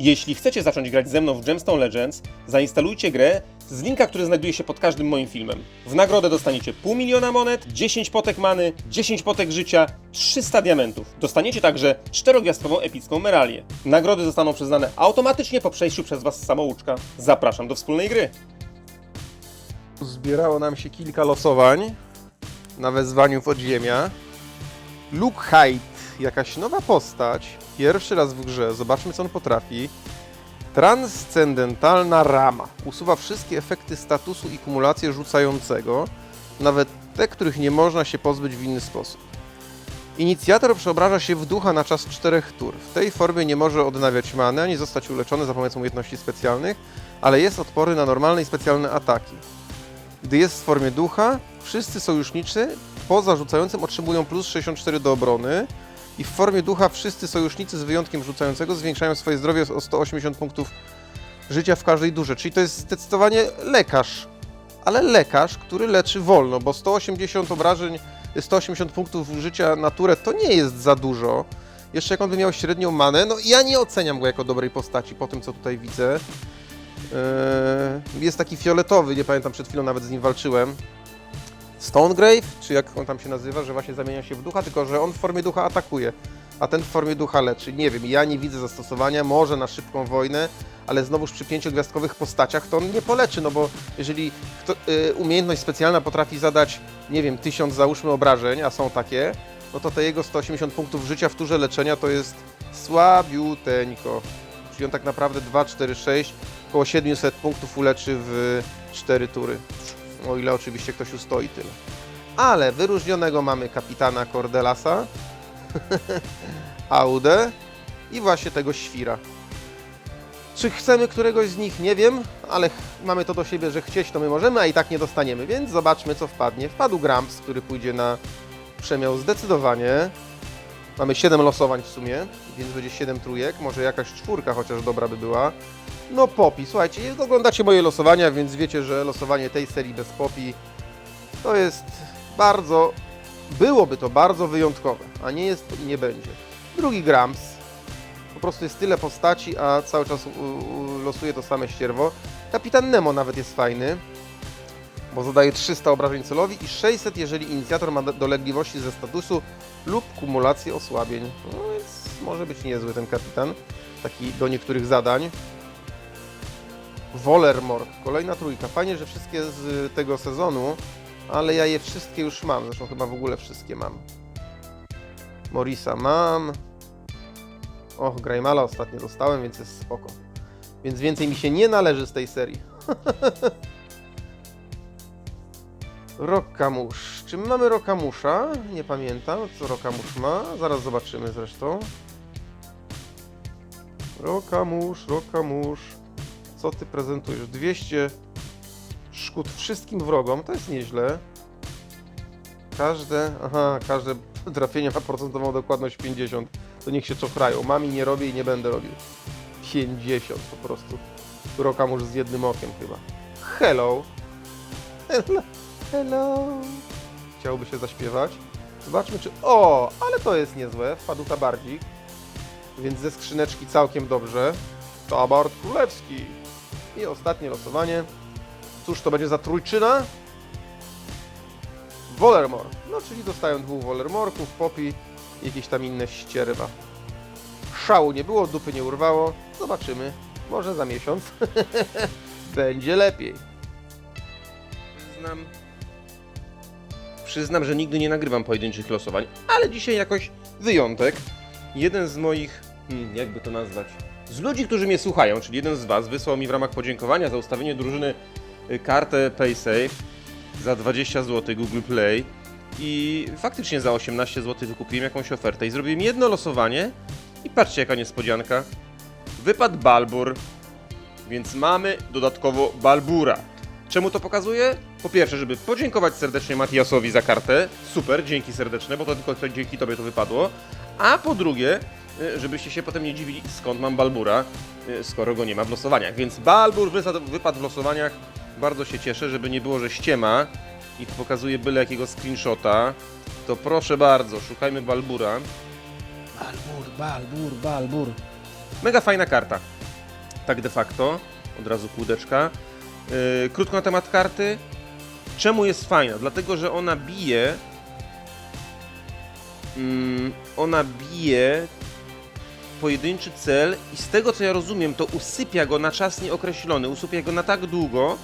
Jeśli chcecie zacząć grać ze mną w Gemstone Legends, zainstalujcie grę z linka, który znajduje się pod każdym moim filmem. W nagrodę dostaniecie pół miliona monet, 10 potek many, 10 potek życia, 300 diamentów. Dostaniecie także czterogwiazdkową epicką meralię. Nagrody zostaną przyznane automatycznie po przejściu przez Was samouczka. Zapraszam do wspólnej gry. Zbierało nam się kilka losowań na wezwaniu podziemia. Luke Hyde, jakaś nowa postać. Pierwszy raz w grze, zobaczmy co on potrafi. Transcendentalna rama. Usuwa wszystkie efekty statusu i kumulację rzucającego, nawet te, których nie można się pozbyć w inny sposób. Inicjator przeobraża się w ducha na czas czterech tur. W tej formie nie może odnawiać many, ani zostać uleczony za pomocą umiejętności specjalnych, ale jest odporny na normalne i specjalne ataki. Gdy jest w formie ducha, wszyscy sojusznicy poza rzucającym otrzymują plus 64 do obrony i w formie ducha wszyscy sojusznicy z wyjątkiem rzucającego zwiększają swoje zdrowie o 180 punktów życia w każdej durze. Czyli to jest zdecydowanie lekarz, ale lekarz, który leczy wolno, bo 180 obrażeń, 180 punktów życia na turę to nie jest za dużo. Jeszcze jak on by miał średnią manę, no ja nie oceniam go jako dobrej postaci po tym, co tutaj widzę. Yy, jest taki fioletowy, nie pamiętam, przed chwilą nawet z nim walczyłem. Stonegrave, czy jak on tam się nazywa, że właśnie zamienia się w ducha, tylko że on w formie ducha atakuje, a ten w formie ducha leczy. Nie wiem, ja nie widzę zastosowania, może na szybką wojnę, ale znowuż przy pięciogwiazdkowych postaciach to on nie poleczy, no bo jeżeli kto, y, umiejętność specjalna potrafi zadać, nie wiem, tysiąc załóżmy obrażeń, a są takie, no to te jego 180 punktów życia w turze leczenia to jest słabiuteńko. Czyli on tak naprawdę 2, 4, 6, około 700 punktów uleczy w 4 tury. O ile oczywiście ktoś ustoi tyle. Ale wyróżnionego mamy kapitana Cordelasa, Audę i właśnie tego świra. Czy chcemy któregoś z nich? Nie wiem, ale mamy to do siebie, że chcieć to my możemy, a i tak nie dostaniemy, więc zobaczmy co wpadnie. Wpadł Gramps, który pójdzie na przemiał zdecydowanie. Mamy 7 losowań w sumie, więc będzie 7 trójek, może jakaś czwórka chociaż dobra by była. No Popi, słuchajcie, oglądacie moje losowania, więc wiecie, że losowanie tej serii bez Popi to jest bardzo, byłoby to bardzo wyjątkowe, a nie jest i nie będzie. Drugi Grams, po prostu jest tyle postaci, a cały czas losuje to same ścierwo. Kapitan Nemo nawet jest fajny, bo zadaje 300 obrażeń celowi i 600, jeżeli inicjator ma do- dolegliwości ze statusu lub kumulację osłabień. No więc może być niezły ten kapitan, taki do niektórych zadań. Volermort, kolejna trójka. Fajnie, że wszystkie z tego sezonu, ale ja je wszystkie już mam. Zresztą chyba w ogóle wszystkie mam. Morisa mam. Och, Graimala ostatnio dostałem, więc jest spoko. Więc więcej mi się nie należy z tej serii. Rokamusz. Czy my mamy Rokamusza? Nie pamiętam, co Rokamusz ma. Zaraz zobaczymy zresztą. Rokamusz, Rokamusz. Co ty prezentujesz? 200 szkód wszystkim wrogom, to jest nieźle. Każde, aha, każde trafienie ma procentową dokładność 50. To niech się czokrają. Mami nie robię i nie będę robił. 50 po prostu. Rokamusz z jednym okiem chyba. Hello. Hello. Hello. Chciałby się zaśpiewać. Zobaczmy czy... O, ale to jest niezłe. Wpadł tabardzik. Więc ze skrzyneczki całkiem dobrze. Tabard królewski. I ostatnie losowanie. Cóż to będzie za trójczyna? Wolermor. No, czyli dostają dwóch Wolermorków, Poppy i jakieś tam inne ścierwa. Szału nie było, dupy nie urwało. Zobaczymy. Może za miesiąc będzie lepiej. Przyznam, przyznam, że nigdy nie nagrywam pojedynczych losowań, ale dzisiaj jakoś wyjątek. Jeden z moich, hmm, jakby to nazwać, z ludzi, którzy mnie słuchają, czyli jeden z Was, wysłał mi w ramach podziękowania za ustawienie drużyny y, kartę PaySafe za 20 zł Google Play i faktycznie za 18 zł wykupiłem jakąś ofertę i zrobiłem jedno losowanie i patrzcie jaka niespodzianka. Wypadł Balbur, więc mamy dodatkowo Balbura. Czemu to pokazuję? Po pierwsze, żeby podziękować serdecznie Matiasowi za kartę. Super, dzięki serdeczne, bo to tylko dzięki tobie to wypadło. A po drugie, żebyście się potem nie dziwili, skąd mam Balbura, y, skoro go nie ma w losowaniach. Więc Balbur wypadł w losowaniach. Bardzo się cieszę, żeby nie było, że ściema i pokazuje byle jakiego screenshota. To proszę bardzo, szukajmy Balbura. Balbur, balbur, balbur. Mega fajna karta. tak de facto, od razu kółdeczka. Yy, krótko na temat karty. Czemu jest fajna? Dlatego, że ona bije. Mm, ona bije pojedynczy cel i z tego co ja rozumiem, to usypia go na czas nieokreślony. Usypia go na tak długo,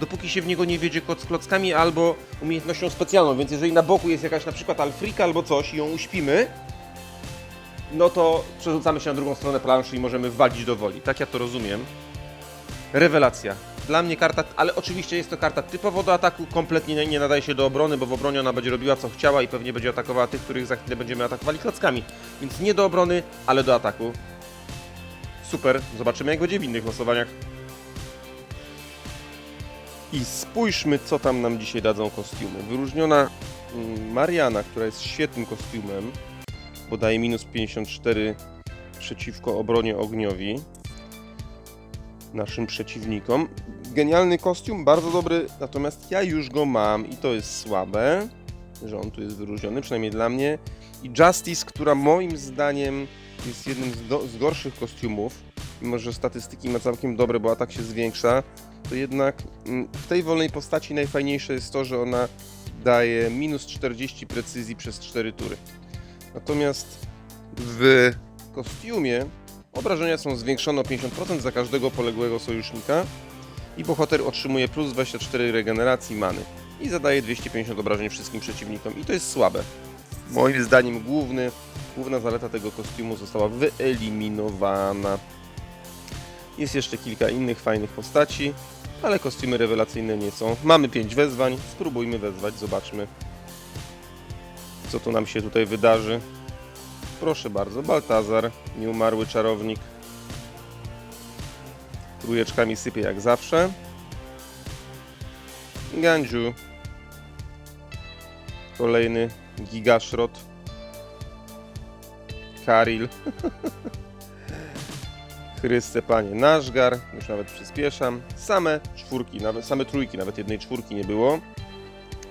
dopóki się w niego nie wiedzie z klockami albo umiejętnością specjalną. Więc jeżeli na boku jest jakaś na przykład alfrika albo coś i ją uśpimy, no to przerzucamy się na drugą stronę planszy i możemy walić do woli. Tak ja to rozumiem. Rewelacja. Dla mnie karta, ale oczywiście jest to karta typowo do ataku, kompletnie nie- nadaje się do obrony, bo w obronie ona będzie robiła co chciała i pewnie będzie atakowała tych, których za chwilę będziemy atakowali klockami. Więc nie do obrony, ale do ataku. Super, zobaczymy jak będzie w innych losowaniach. I spójrzmy, co tam nam dzisiaj dadzą kostiumy. Wyróżniona mm, Mariana, która jest świetnym kostiumem, bo daje minus 54 przeciwko obronie ogniowi naszym przeciwnikom. Genialny kostium, bardzo dobry, natomiast ja już go mam i to jest słabe, że on tu jest wyróżniony, przynajmniej dla mnie. I Justice, która moim zdaniem jest jednym z, do, z gorszych kostiumów, mimo że statystyki ma całkiem dobre, bo atak się zwiększa, to jednak mm, w tej wolnej postaci najfajniejsze jest to, że ona daje minus 40 precyzji przez 4 tury. Natomiast w kostiumie obrażenia są zwiększone o 50% za każdego poległego sojusznika i bohater otrzymuje plus 24 regeneracji many i zadaje 250 obrażeń wszystkim przeciwnikom i to jest słabe. Moim zdaniem główny, główna zaleta tego kostiumu została wyeliminowana. Jest jeszcze kilka innych fajnych postaci, ale kostiumy rewelacyjne nie są. Mamy 5 wezwań, spróbujmy wezwać, zobaczmy co tu nam się tutaj wydarzy. Proszę bardzo, Baltazar, nieumarły czarownik. Trójeczkami sypie jak zawsze. Gandziu. Kolejny gigaszrot. Karil. Chryste panie Nashgar. Już nawet przyspieszam. Same czwórki, nawet, same trójki, nawet jednej czwórki nie było.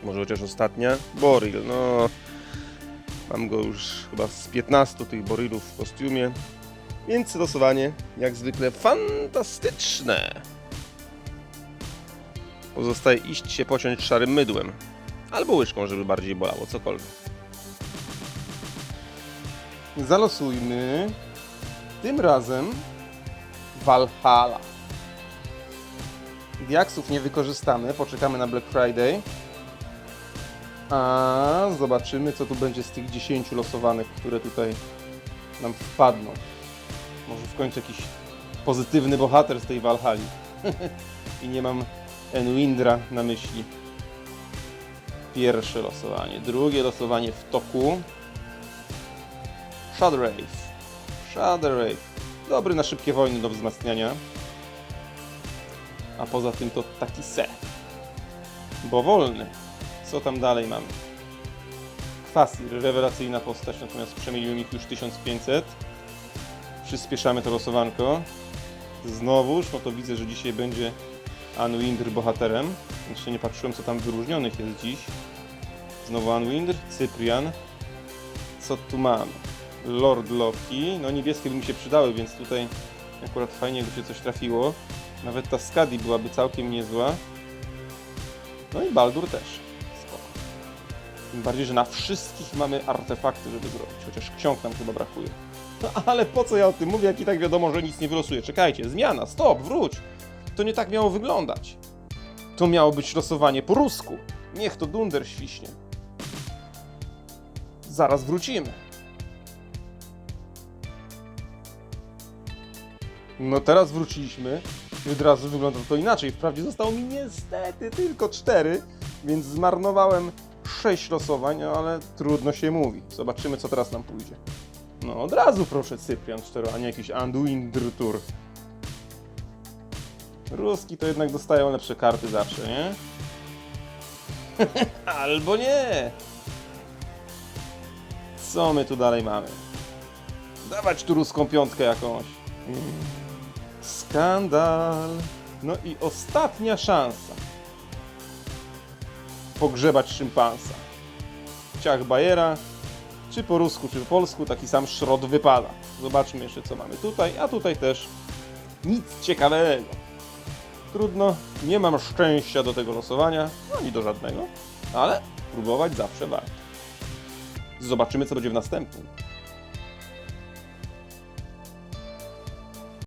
Może chociaż ostatnia. Boril, no... Mam go już chyba z 15 tych borylów w kostiumie. Więc losowanie, jak zwykle, fantastyczne. Pozostaje iść się pociąć szarym mydłem. Albo łyżką, żeby bardziej bolało, cokolwiek. Zalosujmy. Tym razem Valhalla. Diaksów nie wykorzystamy, poczekamy na Black Friday. A zobaczymy, co tu będzie z tych 10 losowanych, które tutaj nam wpadną. Może w końcu jakiś pozytywny bohater z tej Valhali. I nie mam Enwindra na myśli. Pierwsze losowanie. Drugie losowanie w toku. Shadowrave. Shadowrave. Dobry na szybkie wojny do wzmacniania. A poza tym to taki se. Bo wolny. Co tam dalej mamy? Kwasir, rewelacyjna postać, natomiast przemieliłem ich już 1500. Przyspieszamy to losowanko. Znowuż, no to widzę, że dzisiaj będzie Anwindr bohaterem. Jeszcze nie patrzyłem, co tam wyróżnionych jest dziś. Znowu Anwindr, Cyprian. Co tu mamy? Lord Loki. No niebieskie by mi się przydały, więc tutaj akurat fajnie, jakby się coś trafiło. Nawet ta Skadi byłaby całkiem niezła. No i Baldur też. Tym bardziej, że na wszystkich mamy artefakty, żeby zrobić. Chociaż ksiąg nam chyba brakuje. No ale po co ja o tym mówię, jak i tak wiadomo, że nic nie wylosuje. Czekajcie, zmiana, stop, wróć. To nie tak miało wyglądać. To miało być losowanie po rusku. Niech to dunder świśnie. Zaraz wrócimy. No teraz wróciliśmy i od razu wygląda to inaczej. Wprawdzie zostało mi niestety tylko 4, więc zmarnowałem 6 losowań, ale trudno się mówi. Zobaczymy co teraz nam pójdzie. No od razu proszę Cyprian 4, a nie jakiś Anduin Tour. Ruski to jednak dostają lepsze karty zawsze, nie? Albo nie! Co my tu dalej mamy? Dawać tu ruską piątkę jakąś. Mm. Skandal. No i ostatnia szansa pogrzebać szympansa. Ciach Bajera, czy po rusku, czy po polsku, taki sam szrot wypada. Zobaczmy jeszcze, co mamy tutaj, a tutaj też nic ciekawego. Trudno, nie mam szczęścia do tego losowania, no ani do żadnego, ale próbować zawsze warto. Zobaczymy, co będzie w następnym.